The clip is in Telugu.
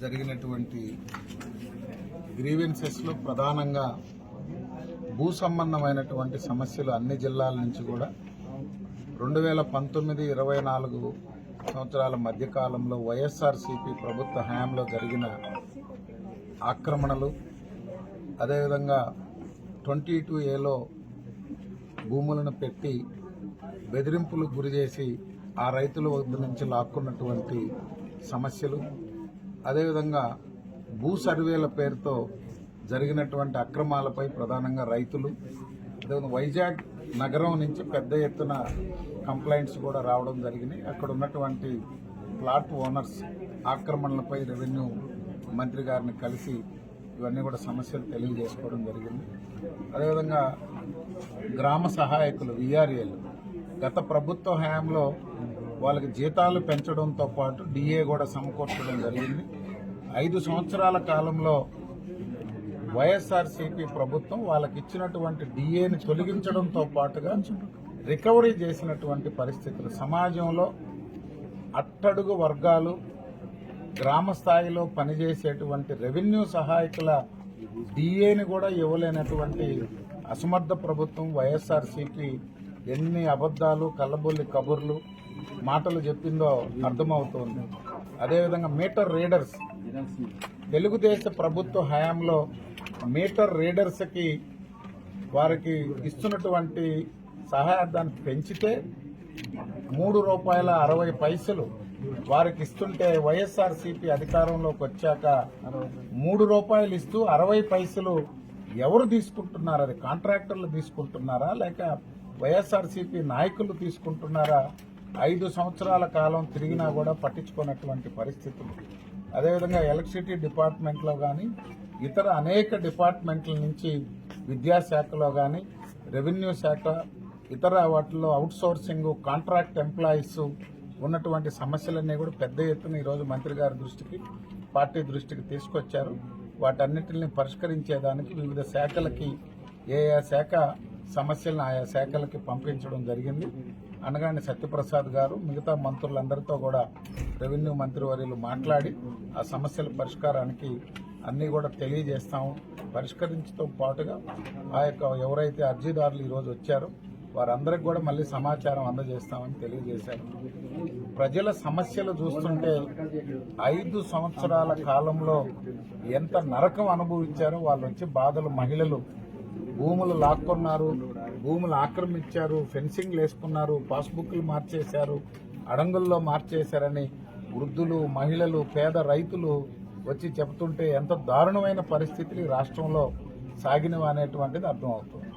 జరిగినటువంటి గ్రీవెన్సెస్లో ప్రధానంగా భూ సంబంధమైనటువంటి సమస్యలు అన్ని జిల్లాల నుంచి కూడా రెండు వేల పంతొమ్మిది ఇరవై నాలుగు సంవత్సరాల మధ్యకాలంలో వైఎస్ఆర్సీపీ ప్రభుత్వ హయాంలో జరిగిన ఆక్రమణలు అదేవిధంగా ట్వంటీ టూ ఏలో భూములను పెట్టి బెదిరింపులకు గురి చేసి ఆ రైతుల వద్ద నుంచి లాక్కున్నటువంటి సమస్యలు అదేవిధంగా భూ సర్వేల పేరుతో జరిగినటువంటి అక్రమాలపై ప్రధానంగా రైతులు అదేవిధంగా వైజాగ్ నగరం నుంచి పెద్ద ఎత్తున కంప్లైంట్స్ కూడా రావడం జరిగినాయి అక్కడ ఉన్నటువంటి ప్లాట్ ఓనర్స్ ఆక్రమణలపై రెవెన్యూ మంత్రి గారిని కలిసి ఇవన్నీ కూడా సమస్యలు తెలియజేసుకోవడం జరిగింది. అదేవిధంగా గ్రామ సహాయకులు విఆర్ఏలు గత ప్రభుత్వ హయాంలో వాళ్ళకి జీతాలు పెంచడంతో పాటు డిఏ కూడా సమకూర్చడం జరిగింది. ఐదు సంవత్సరాల కాలంలో వైఎస్ఆర్సీపీ ప్రభుత్వం వాళ్ళకి ఇచ్చినటువంటి డిఏని తొలగించడంతో పాటుగా రికవరీ చేసినటువంటి పరిస్థితులు. సమాజంలో అట్టడుగు వర్గాలు గ్రామ స్థాయిలో పనిచేసేటువంటి రెవెన్యూ సహాయకుల డిఏని కూడా ఇవ్వలేనటువంటి అసమర్థ ప్రభుత్వం వైఎస్ఆర్సీపీ ఎన్ని అబద్ధాలు కళ్ళబొల్లి కబుర్లు మాటలు చెప్పిందో అర్థమవుతోంది. అదేవిధంగా మీటర్ రీడర్స్. తెలుగుదేశ ప్రభుత్వ హయాంలో మీటర్ రీడర్స్కి వారికి ఇస్తున్నటువంటి సహాయార్థాన్ని పెంచితే మూడు రూపాయల అరవై పైసలు వారికి ఇస్తుంటే వైఎస్ఆర్సీపీ అధికారంలోకి వచ్చాక మూడు రూపాయలు ఇస్తూ అరవై పైసలు ఎవరు తీసుకుంటున్నారు? అది కాంట్రాక్టర్లు తీసుకుంటున్నారా? లేక వైఎస్ఆర్సీపీ నాయకులు తీసుకుంటున్నారా? ఐదు సంవత్సరాల కాలం తిరిగినా కూడా పట్టించుకున్నటువంటి పరిస్థితులు. అదేవిధంగా ఎలక్ట్రిసిటీ డిపార్ట్మెంట్లో కానీ ఇతర అనేక డిపార్ట్మెంట్ల నుంచి విద్యాశాఖలో కానీ రెవెన్యూ శాఖ ఇతర వాటిల్లో అవుట్సోర్సింగ్ కాంట్రాక్ట్ ఎంప్లాయీస్ ఉన్నటువంటి సమస్యలన్నీ కూడా పెద్ద ఎత్తున ఈరోజు మంత్రి గారి దృష్టికి పార్టీ దృష్టికి తీసుకొచ్చారు. వాటన్నిటిని పరిష్కరించేదానికి వివిధ శాఖలకి ఏ శాఖ సమస్యలను ఆయా శాఖలకి పంపించడం జరిగింది. అనగానే సత్యప్రసాద్ గారు మిగతా మంత్రులందరితో కూడా రెవెన్యూ మంత్రివర్యులు మాట్లాడి ఆ సమస్యల పరిష్కారానికి అన్నీ కూడా తెలియజేస్తాము. పరిష్కరించతో పాటుగా ఆ యొక్క ఎవరైతే అర్జీదారులు ఈరోజు వచ్చారో వారందరికి కూడా మళ్ళీ సమాచారం అందజేస్తామని తెలియజేశారు. ప్రజల సమస్యలు చూస్తుంటే ఐదు సంవత్సరాల కాలంలో ఎంత నరకం అనుభవించారో వాళ్ళు వచ్చి బాధలు మహిళలు భూములు లాక్కున్నారు భూములు ఆక్రమించారు ఫెన్సింగ్లు వేసుకున్నారు పాస్బుక్లు మార్చేశారు అడంగుల్లో మార్చేశారని వృద్ధులు మహిళలు పేద రైతులు వచ్చి చెబుతుంటే ఎంత దారుణమైన పరిస్థితులు రాష్ట్రంలో సాగినవి అనేటువంటిది అర్థమవుతుంది.